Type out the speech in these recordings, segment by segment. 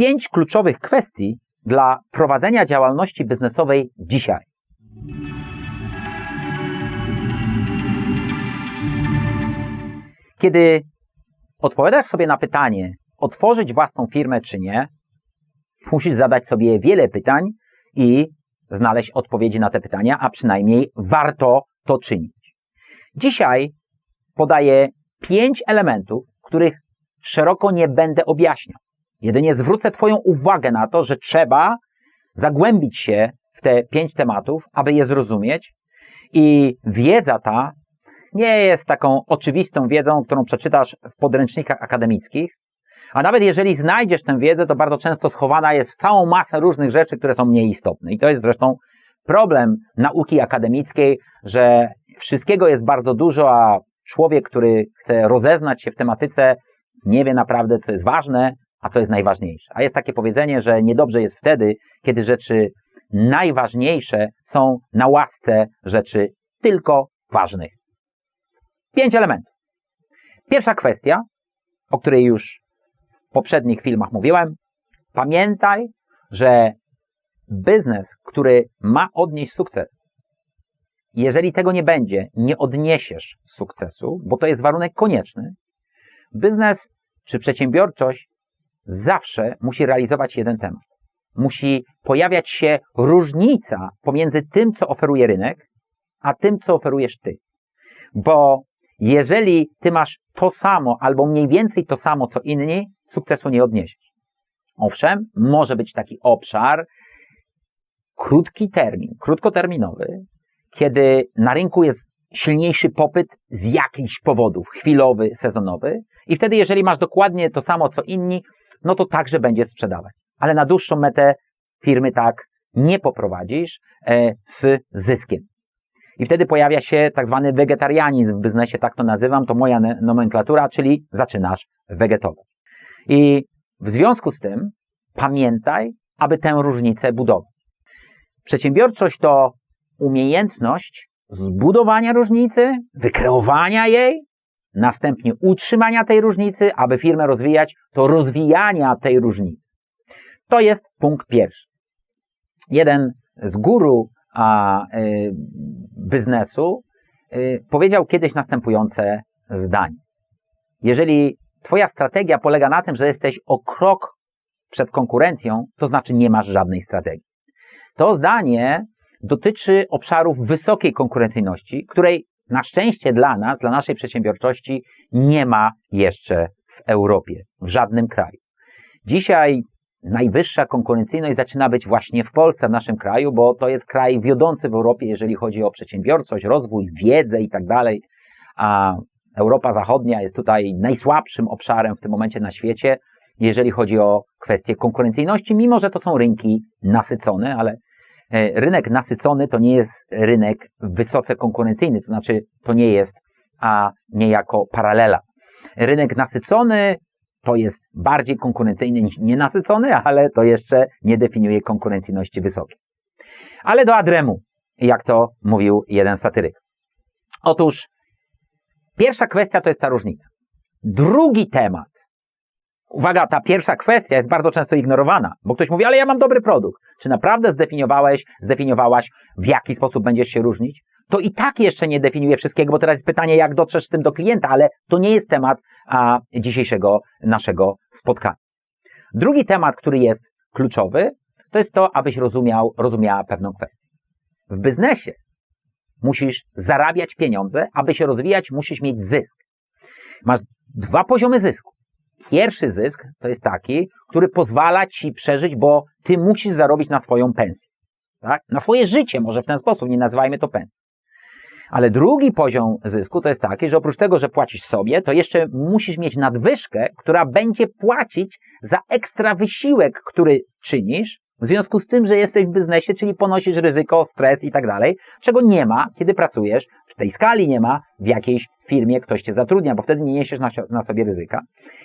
pięć kluczowych kwestii dla prowadzenia działalności biznesowej dzisiaj. Kiedy odpowiadasz sobie na pytanie, otworzyć własną firmę czy nie, musisz zadać sobie wiele pytań i znaleźć odpowiedzi na te pytania, a przynajmniej warto to czynić. Dzisiaj podaję pięć elementów, których szeroko nie będę objaśniał. Jedynie zwrócę Twoją uwagę na to, że trzeba zagłębić się w te pięć tematów, aby je zrozumieć. I wiedza ta nie jest taką oczywistą wiedzą, którą przeczytasz w podręcznikach akademickich. A nawet jeżeli znajdziesz tę wiedzę, to bardzo często schowana jest w całą masę różnych rzeczy, które są mniej istotne. I to jest zresztą problem nauki akademickiej, że wszystkiego jest bardzo dużo, a człowiek, który chce rozeznać się w tematyce, nie wie naprawdę, co jest ważne, a co jest najważniejsze. A jest takie powiedzenie, że niedobrze jest wtedy, kiedy rzeczy najważniejsze są na łasce rzeczy tylko ważnych. Pięć elementów. Pierwsza kwestia, o której już w poprzednich filmach mówiłem. Pamiętaj, że biznes, który ma odnieść sukces, jeżeli tego nie będzie, nie odniesiesz sukcesu, bo to jest warunek konieczny, biznes czy przedsiębiorczość zawsze musi realizować jeden temat. Musi pojawiać się różnica pomiędzy tym, co oferuje rynek, a tym, co oferujesz ty. Bo jeżeli ty masz to samo albo mniej więcej to samo, co inni, sukcesu nie odniesiesz. Owszem, może być taki obszar, krótki termin, krótkoterminowy, kiedy na rynku jest silniejszy popyt z jakichś powodów, chwilowy, sezonowy, i wtedy, jeżeli masz dokładnie to samo, co inni, no to także będzie sprzedawać. Ale na dłuższą metę firmy tak nie poprowadzisz e, z zyskiem. I wtedy pojawia się tak zwany wegetarianizm w biznesie, tak to nazywam, to moja nomenklatura, czyli zaczynasz wegetować. I w związku z tym pamiętaj, aby tę różnicę budować. Przedsiębiorczość to umiejętność zbudowania różnicy, wykreowania jej, następnie utrzymania tej różnicy, aby firmę rozwijać, to rozwijania tej różnicy. To jest punkt pierwszy. Jeden z guru a, y, biznesu y, powiedział kiedyś następujące zdanie. Jeżeli Twoja strategia polega na tym, że jesteś o krok przed konkurencją, to znaczy nie masz żadnej strategii. To zdanie dotyczy obszarów wysokiej konkurencyjności, której na szczęście dla nas, dla naszej przedsiębiorczości nie ma jeszcze w Europie, w żadnym kraju. Dzisiaj najwyższa konkurencyjność zaczyna być właśnie w Polsce, w naszym kraju, bo to jest kraj wiodący w Europie, jeżeli chodzi o przedsiębiorczość, rozwój, wiedzę i tak dalej. A Europa Zachodnia jest tutaj najsłabszym obszarem w tym momencie na świecie, jeżeli chodzi o kwestie konkurencyjności, mimo że to są rynki nasycone, ale rynek nasycony to nie jest rynek wysoce konkurencyjny, to znaczy to nie jest a niejako paralela. Rynek nasycony to jest bardziej konkurencyjny niż nienasycony, ale to jeszcze nie definiuje konkurencyjności wysokiej. Ale do Adremu, jak to mówił jeden satyryk. Otóż pierwsza kwestia to jest ta różnica. Drugi temat. Uwaga, ta pierwsza kwestia jest bardzo często ignorowana, bo ktoś mówi, ale ja mam dobry produkt. Czy naprawdę zdefiniowałeś, zdefiniowałaś, w jaki sposób będziesz się różnić? to i tak jeszcze nie definiuje wszystkiego, bo teraz jest pytanie, jak dotrzesz z tym do klienta, ale to nie jest temat a, dzisiejszego naszego spotkania. Drugi temat, który jest kluczowy, to jest to, abyś rozumiał, rozumiała pewną kwestię. W biznesie musisz zarabiać pieniądze, aby się rozwijać, musisz mieć zysk. Masz dwa poziomy zysku. Pierwszy zysk to jest taki, który pozwala ci przeżyć, bo ty musisz zarobić na swoją pensję. Tak? Na swoje życie, może w ten sposób, nie nazywajmy to pensją. Ale drugi poziom zysku to jest taki, że oprócz tego, że płacisz sobie, to jeszcze musisz mieć nadwyżkę, która będzie płacić za ekstra wysiłek, który czynisz, w związku z tym, że jesteś w biznesie, czyli ponosisz ryzyko, stres i tak dalej, czego nie ma, kiedy pracujesz, w tej skali nie ma w jakiejś firmie, ktoś cię zatrudnia, bo wtedy nie niesiesz na, sobie ryzyka.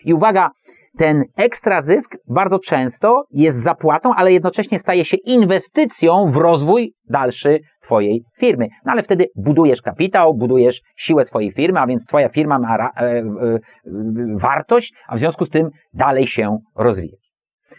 I uwaga, ten ekstra zysk bardzo często jest zapłatą, ale jednocześnie staje się inwestycją w rozwój dalszy Twojej firmy. No ale wtedy budujesz kapitał, budujesz siłę swojej firmy, a więc Twoja firma ma e, e, wartość, a w związku z tym dalej się rozwija.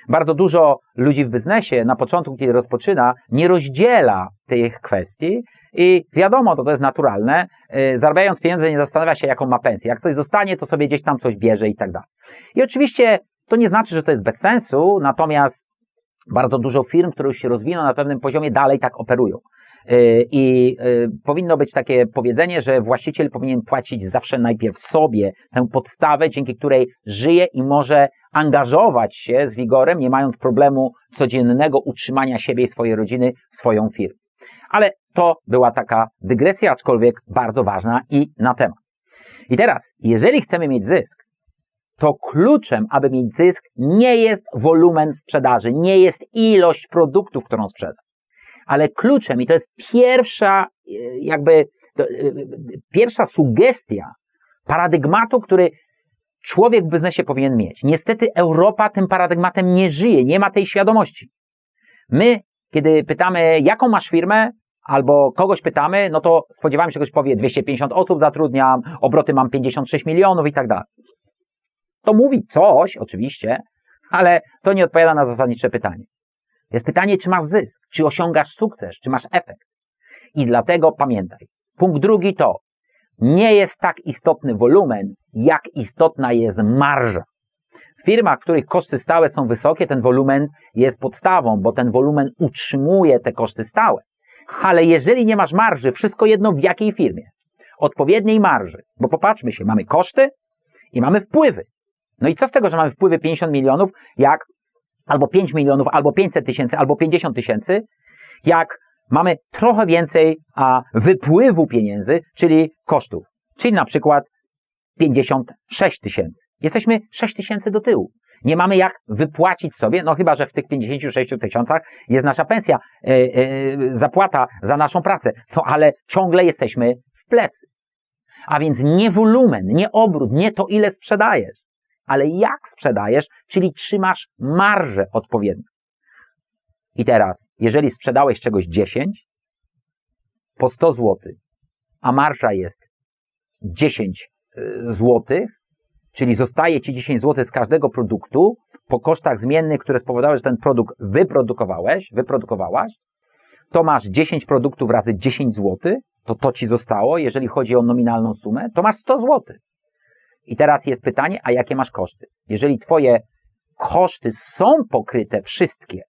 Bardzo dużo ludzi w biznesie na początku, kiedy rozpoczyna, nie rozdziela tych kwestii i wiadomo, to, to jest naturalne. Yy, zarabiając pieniądze nie zastanawia się, jaką ma pensję. Jak coś zostanie, to sobie gdzieś tam coś bierze i tak dalej. I oczywiście to nie znaczy, że to jest bez sensu, natomiast bardzo dużo firm, które już się rozwiną na pewnym poziomie, dalej tak operują. Yy, I yy, powinno być takie powiedzenie, że właściciel powinien płacić zawsze najpierw sobie tę podstawę, dzięki której żyje i może angażować się z wigorem, nie mając problemu codziennego utrzymania siebie i swojej rodziny w swoją firmę. Ale to była taka dygresja, aczkolwiek bardzo ważna i na temat. I teraz, jeżeli chcemy mieć zysk, to kluczem, aby mieć zysk, nie jest wolumen sprzedaży, nie jest ilość produktów, którą sprzeda. Ale kluczem, i to jest pierwsza, e, jakby, e, pierwsza sugestia paradygmatu, który człowiek w biznesie powinien mieć. Niestety Europa tym paradygmatem nie żyje, nie ma tej świadomości. My, kiedy pytamy, jaką masz firmę, albo kogoś pytamy, no to spodziewamy się, że ktoś powie 250 osób zatrudniam, obroty mam 56 milionów i tak dalej. To mówi coś, oczywiście, ale to nie odpowiada na zasadnicze pytanie. Jest pytanie, czy masz zysk, czy osiągasz sukces, czy masz efekt. I dlatego pamiętaj. Punkt drugi to, nie jest tak istotny wolumen, jak istotna jest marża. W firmach, w których koszty stałe są wysokie, ten wolumen jest podstawą, bo ten wolumen utrzymuje te koszty stałe. Ale jeżeli nie masz marży, wszystko jedno w jakiej firmie, odpowiedniej marży, bo popatrzmy się, mamy koszty i mamy wpływy. No i co z tego, że mamy wpływy 50 milionów, jak albo 5 milionów, albo 500 tysięcy, albo 50 tysięcy, jak mamy trochę więcej a, wypływu pieniędzy, czyli kosztów. Czyli na przykład 56 tysięcy. Jesteśmy 6 tysięcy do tyłu. Nie mamy jak wypłacić sobie, no chyba, że w tych 56 tysiącach jest nasza pensja, yy, yy, zapłata za naszą pracę. No ale ciągle jesteśmy w plecy. A więc nie wolumen, nie obrót, nie to ile sprzedajesz, ale jak sprzedajesz, czyli trzymasz marżę odpowiednią. I teraz, jeżeli sprzedałeś czegoś 10 po 100 zł, a marża jest 10 y, zł, czyli zostaje ci 10 zł z każdego produktu po kosztach zmiennych, które spowodowały, że ten produkt wyprodukowałeś, wyprodukowałaś, to masz 10 produktów razy 10 zł, to to ci zostało, jeżeli chodzi o nominalną sumę, to masz 100 zł. I teraz jest pytanie, a jakie masz koszty? Jeżeli twoje koszty są pokryte wszystkie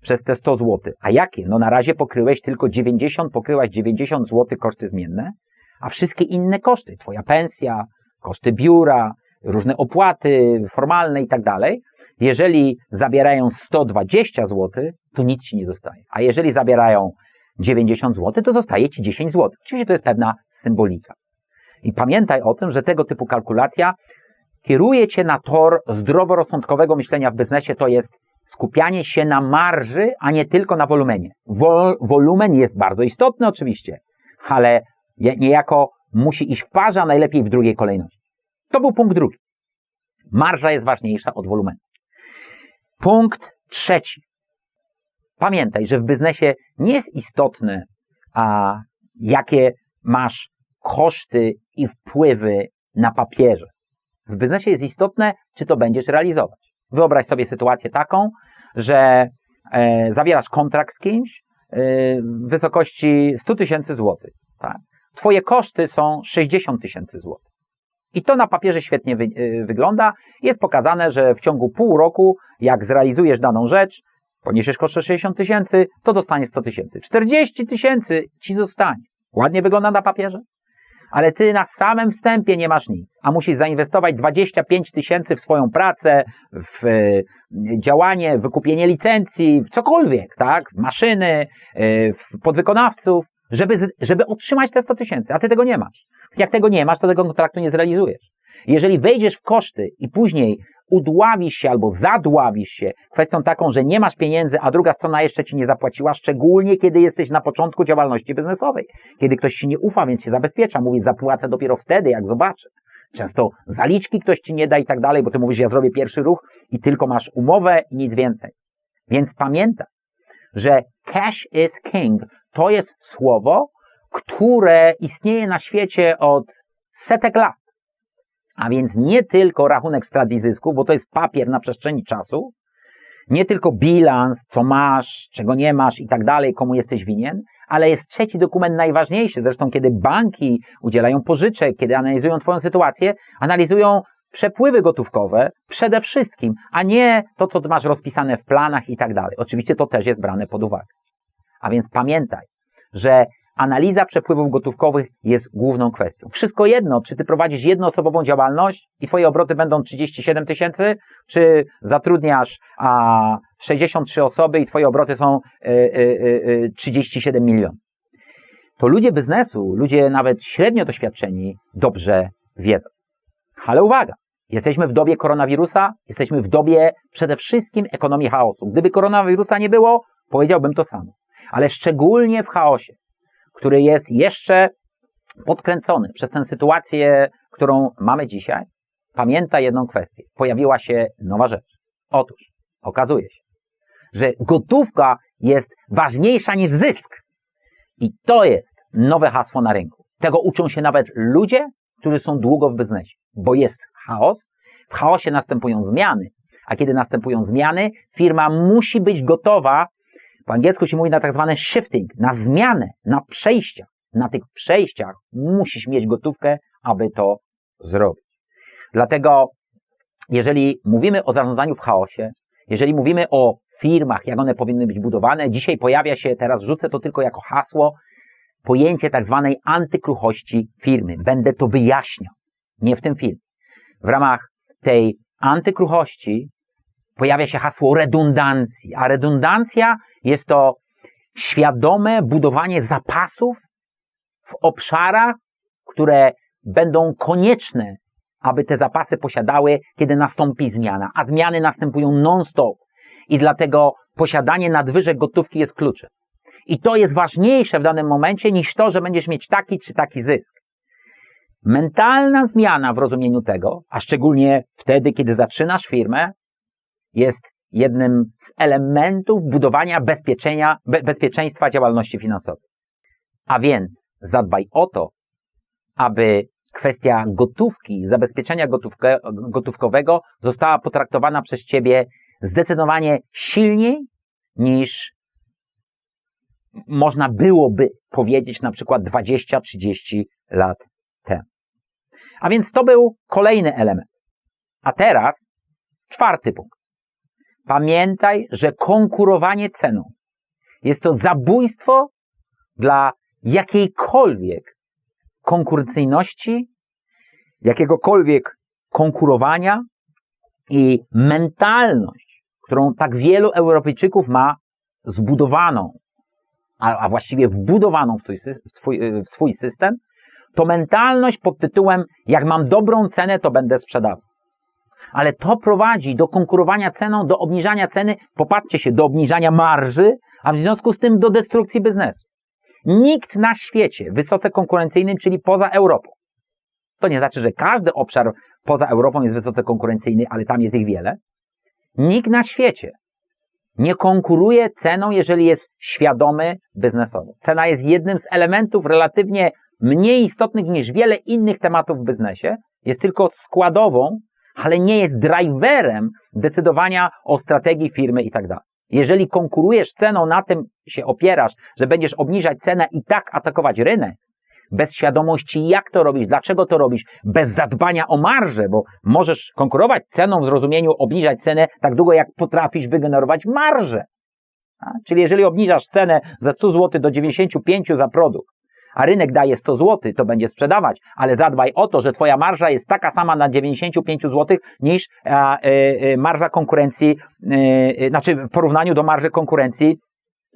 przez te 100 zł, a jakie? No na razie pokryłeś tylko 90, pokryłaś 90 zł koszty zmienne, a wszystkie inne koszty, twoja pensja, koszty biura, różne opłaty formalne i tak dalej, jeżeli zabierają 120 zł, to nic ci nie zostaje. A jeżeli zabierają 90 zł, to zostaje ci 10 zł. Oczywiście to jest pewna symbolika. I pamiętaj o tym, że tego typu kalkulacja kieruje cię na tor zdroworozsądkowego myślenia w biznesie, to jest skupianie się na marży, a nie tylko na wolumenie. Wol, wolumen jest bardzo istotny oczywiście, ale niejako musi iść w parze, a najlepiej w drugiej kolejności. To był punkt drugi. Marża jest ważniejsza od wolumenu. Punkt trzeci. Pamiętaj, że w biznesie nie jest istotne, a jakie masz koszty i wpływy na papierze. W biznesie jest istotne, czy to będziesz realizować. Wyobraź sobie sytuację taką, że e, zawierasz kontrakt z kimś e, w wysokości 100 tysięcy złotych. Tak? Twoje koszty są 60 tysięcy złotych. I to na papierze świetnie wy, e, wygląda. Jest pokazane, że w ciągu pół roku, jak zrealizujesz daną rzecz, poniesiesz koszty 60 tysięcy, to dostaniesz 100 tysięcy. 40 tysięcy ci zostanie. Ładnie wygląda na papierze? Ale ty na samym wstępie nie masz nic, a musisz zainwestować 25 tysięcy w swoją pracę, w e, działanie, wykupienie licencji, w cokolwiek, tak? W maszyny, e, w podwykonawców, żeby, żeby otrzymać te 100 tysięcy, a ty tego nie masz. Jak tego nie masz, to tego kontraktu nie zrealizujesz. Jeżeli wejdziesz w koszty i później udławisz się albo zadławisz się kwestią taką, że nie masz pieniędzy, a druga strona jeszcze ci nie zapłaciła, szczególnie kiedy jesteś na początku działalności biznesowej. Kiedy ktoś ci nie ufa, więc się zabezpiecza, mówi zapłacę dopiero wtedy, jak zobaczę. Często zaliczki ktoś ci nie da i tak dalej, bo ty mówisz, ja zrobię pierwszy ruch i tylko masz umowę i nic więcej. Więc pamiętaj, że cash is king to jest słowo, które istnieje na świecie od setek lat. A więc nie tylko rachunek strat i zysków, bo to jest papier na przestrzeni czasu, nie tylko bilans, co masz, czego nie masz i tak dalej, komu jesteś winien, ale jest trzeci dokument najważniejszy. Zresztą, kiedy banki udzielają pożyczek, kiedy analizują Twoją sytuację, analizują przepływy gotówkowe przede wszystkim, a nie to, co masz rozpisane w planach i tak dalej. Oczywiście to też jest brane pod uwagę. A więc pamiętaj, że analiza przepływów gotówkowych jest główną kwestią. Wszystko jedno, czy ty prowadzisz jednoosobową działalność i twoje obroty będą 37 tysięcy, czy zatrudniasz a, 63 osoby i twoje obroty są y, y, y, 37 milionów. To ludzie biznesu, ludzie nawet średnio doświadczeni dobrze wiedzą. Ale uwaga, jesteśmy w dobie koronawirusa, jesteśmy w dobie przede wszystkim ekonomii chaosu. Gdyby koronawirusa nie było, powiedziałbym to samo. Ale szczególnie w chaosie, który jest jeszcze podkręcony przez tę sytuację, którą mamy dzisiaj, pamięta jedną kwestię. Pojawiła się nowa rzecz. Otóż okazuje się, że gotówka jest ważniejsza niż zysk. I to jest nowe hasło na rynku. Tego uczą się nawet ludzie, którzy są długo w biznesie, bo jest chaos, w chaosie następują zmiany, a kiedy następują zmiany, firma musi być gotowa, po angielsku się mówi na tak zwany shifting, na zmianę, na przejścia. Na tych przejściach musisz mieć gotówkę, aby to zrobić. Dlatego, jeżeli mówimy o zarządzaniu w chaosie, jeżeli mówimy o firmach, jak one powinny być budowane, dzisiaj pojawia się, teraz rzucę to tylko jako hasło, pojęcie tak zwanej antykruchości firmy. Będę to wyjaśniał, nie w tym filmie. W ramach tej antykruchości pojawia się hasło redundancji, a redundancja jest to świadome budowanie zapasów w obszarach, które będą konieczne, aby te zapasy posiadały, kiedy nastąpi zmiana, a zmiany następują non-stop. I dlatego posiadanie nadwyżek gotówki jest kluczem. I to jest ważniejsze w danym momencie niż to, że będziesz mieć taki czy taki zysk. Mentalna zmiana w rozumieniu tego, a szczególnie wtedy, kiedy zaczynasz firmę, jest jednym z elementów budowania be, bezpieczeństwa działalności finansowej. A więc zadbaj o to, aby kwestia gotówki, zabezpieczenia gotówkowego została potraktowana przez Ciebie zdecydowanie silniej niż można byłoby powiedzieć na przykład 20-30 lat temu. A więc to był kolejny element. A teraz czwarty punkt. Pamiętaj, że konkurowanie ceną jest to zabójstwo dla jakiejkolwiek konkurencyjności, jakiegokolwiek konkurowania i mentalność, którą tak wielu Europejczyków ma zbudowaną a, a właściwie wbudowaną w twój, w, twój, y, w swój system, to mentalność pod tytułem jak mam dobrą cenę, to będę sprzedawał. Ale to prowadzi do konkurowania ceną, do obniżania ceny, popatrzcie się, do obniżania marży, a w związku z tym do destrukcji biznesu. Nikt na świecie wysoce konkurencyjnym, czyli poza Europą, to nie znaczy, że każdy obszar poza Europą jest wysoce konkurencyjny, ale tam jest ich wiele. Nikt na świecie nie konkuruje ceną, jeżeli jest świadomy biznesowo. Cena jest jednym z elementów relatywnie mniej istotnych niż wiele innych tematów w biznesie. Jest tylko składową, ale nie jest driverem decydowania o strategii firmy i tak dalej. Jeżeli konkurujesz ceną, na tym się opierasz, że będziesz obniżać cenę i tak atakować rynek, bez świadomości, jak to robisz, dlaczego to robisz, bez zadbania o marżę, bo możesz konkurować ceną w zrozumieniu obniżać cenę tak długo, jak potrafisz wygenerować marżę. A? Czyli jeżeli obniżasz cenę ze 100 zł do 95 za produkt, a rynek daje 100 zł, to będzie sprzedawać, ale zadbaj o to, że twoja marża jest taka sama na 95 zł niż a, y, y, marża konkurencji, y, znaczy w porównaniu do marży konkurencji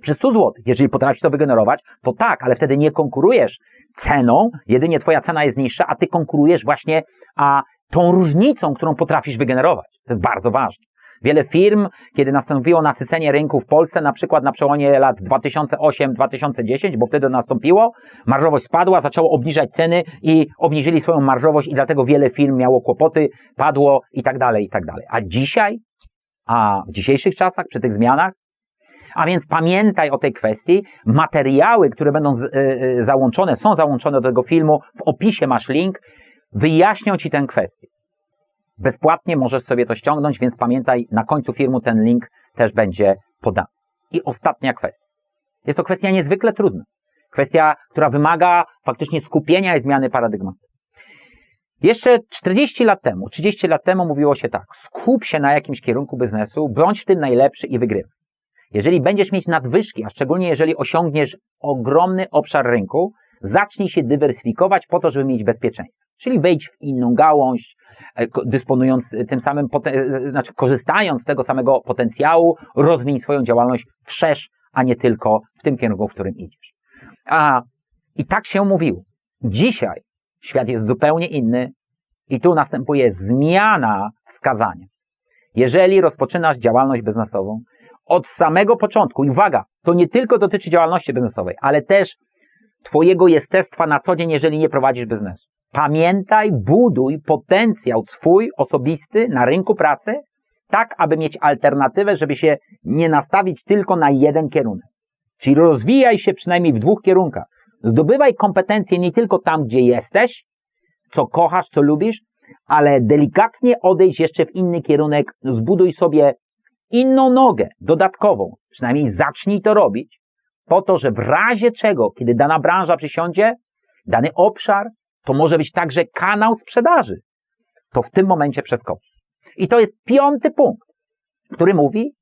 przy 100 zł. Jeżeli potrafisz to wygenerować, to tak, ale wtedy nie konkurujesz ceną, jedynie twoja cena jest niższa, a ty konkurujesz właśnie a, tą różnicą, którą potrafisz wygenerować. To jest bardzo ważne. Wiele firm, kiedy nastąpiło nasycenie rynku w Polsce, na przykład na przełomie lat 2008-2010, bo wtedy nastąpiło, marżowość spadła, zaczęło obniżać ceny i obniżyli swoją marżowość i dlatego wiele firm miało kłopoty, padło i tak dalej, i tak dalej. A dzisiaj, a w dzisiejszych czasach, przy tych zmianach, a więc pamiętaj o tej kwestii. Materiały, które będą z, y, y, załączone, są załączone do tego filmu. W opisie masz link. Wyjaśnią Ci tę kwestię. Bezpłatnie możesz sobie to ściągnąć, więc pamiętaj, na końcu filmu ten link też będzie podana. I ostatnia kwestia. Jest to kwestia niezwykle trudna. Kwestia, która wymaga faktycznie skupienia i zmiany paradygmatu. Jeszcze 40 lat temu, 30 lat temu mówiło się tak, skup się na jakimś kierunku biznesu, bądź w tym najlepszy i wygrywaj. Jeżeli będziesz mieć nadwyżki, a szczególnie jeżeli osiągniesz ogromny obszar rynku, zacznij się dywersyfikować po to, żeby mieć bezpieczeństwo. Czyli wejdź w inną gałąź, e, dysponując tym samym, e, znaczy korzystając z tego samego potencjału, rozwij swoją działalność wszerz, a nie tylko w tym kierunku, w którym idziesz. A, i tak się mówiło. Dzisiaj świat jest zupełnie inny i tu następuje zmiana wskazania. Jeżeli rozpoczynasz działalność biznesową, od samego początku, i uwaga, to nie tylko dotyczy działalności biznesowej, ale też Twojego jestestwa na co dzień, jeżeli nie prowadzisz biznesu. Pamiętaj, buduj potencjał swój osobisty na rynku pracy, tak aby mieć alternatywę, żeby się nie nastawić tylko na jeden kierunek. Czyli rozwijaj się przynajmniej w dwóch kierunkach. Zdobywaj kompetencje nie tylko tam, gdzie jesteś, co kochasz, co lubisz, ale delikatnie odejść jeszcze w inny kierunek, zbuduj sobie inną nogę, dodatkową. Przynajmniej zacznij to robić, po to, że w razie czego, kiedy dana branża przysiądzie, dany obszar, to może być także kanał sprzedaży. To w tym momencie przeskoczy. I to jest piąty punkt, który mówi,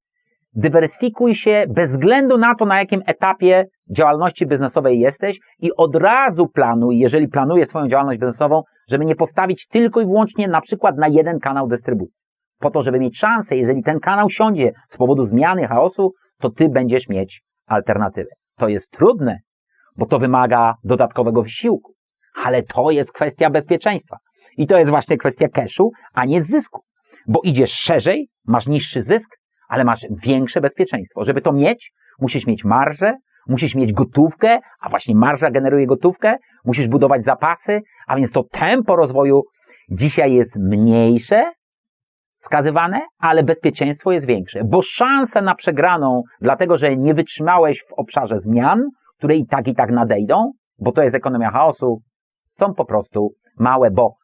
dywersyfikuj się bez względu na to, na jakim etapie działalności biznesowej jesteś i od razu planuj, jeżeli planujesz swoją działalność biznesową, żeby nie postawić tylko i wyłącznie na przykład na jeden kanał dystrybucji. Po to, żeby mieć szansę, jeżeli ten kanał siądzie z powodu zmiany, chaosu, to ty będziesz mieć alternatywę. To jest trudne, bo to wymaga dodatkowego wysiłku, ale to jest kwestia bezpieczeństwa. I to jest właśnie kwestia cashu, a nie zysku. Bo idziesz szerzej, masz niższy zysk, ale masz większe bezpieczeństwo. Żeby to mieć, musisz mieć marżę, musisz mieć gotówkę, a właśnie marża generuje gotówkę, musisz budować zapasy, a więc to tempo rozwoju dzisiaj jest mniejsze, skazywane, ale bezpieczeństwo jest większe, bo szanse na przegraną, dlatego że nie wytrzymałeś w obszarze zmian, które i tak i tak nadejdą, bo to jest ekonomia chaosu, są po prostu małe, bo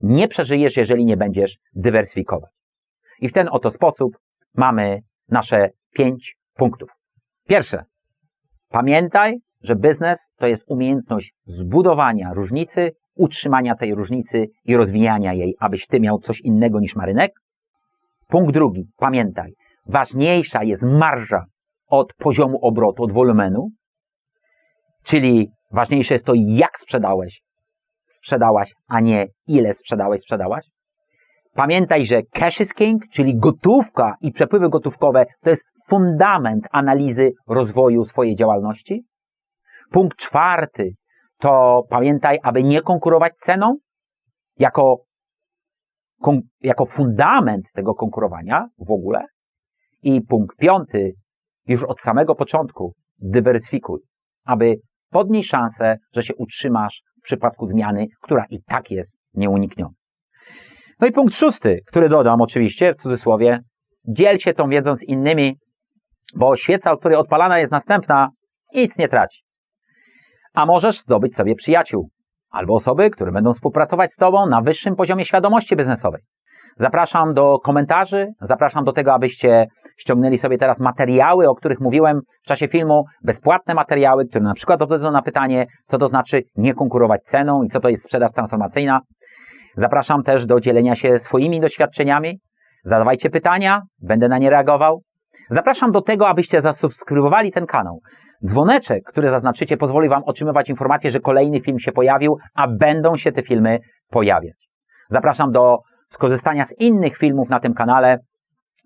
nie przeżyjesz, jeżeli nie będziesz dywersyfikować. I w ten oto sposób mamy nasze pięć punktów. Pierwsze, pamiętaj, że biznes to jest umiejętność zbudowania różnicy, utrzymania tej różnicy i rozwijania jej, abyś ty miał coś innego niż ma rynek. Punkt drugi, pamiętaj, ważniejsza jest marża od poziomu obrotu, od wolumenu, czyli ważniejsze jest to, jak sprzedałeś, sprzedałaś, a nie ile sprzedałeś, sprzedałaś. Pamiętaj, że cash is king, czyli gotówka i przepływy gotówkowe to jest fundament analizy rozwoju swojej działalności. Punkt czwarty to pamiętaj, aby nie konkurować ceną jako jako fundament tego konkurowania w ogóle. I punkt piąty, już od samego początku dywersyfikuj, aby podnieść szansę, że się utrzymasz w przypadku zmiany, która i tak jest nieunikniona. No i punkt szósty, który dodam oczywiście w cudzysłowie, dziel się tą wiedzą z innymi, bo świeca, od której odpalana jest następna, nic nie traci. A możesz zdobyć sobie przyjaciół, albo osoby, które będą współpracować z Tobą na wyższym poziomie świadomości biznesowej. Zapraszam do komentarzy, zapraszam do tego, abyście ściągnęli sobie teraz materiały, o których mówiłem w czasie filmu, bezpłatne materiały, które na przykład odpowiedzą na pytanie, co to znaczy nie konkurować ceną i co to jest sprzedaż transformacyjna. Zapraszam też do dzielenia się swoimi doświadczeniami. Zadawajcie pytania, będę na nie reagował. Zapraszam do tego, abyście zasubskrybowali ten kanał. Dzwoneczek, który zaznaczycie, pozwoli Wam otrzymywać informacje, że kolejny film się pojawił, a będą się te filmy pojawiać. Zapraszam do skorzystania z innych filmów na tym kanale,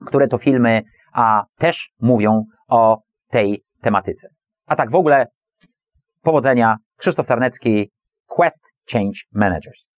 które to filmy a też mówią o tej tematyce. A tak w ogóle, powodzenia. Krzysztof Sarnecki, Quest Change Managers.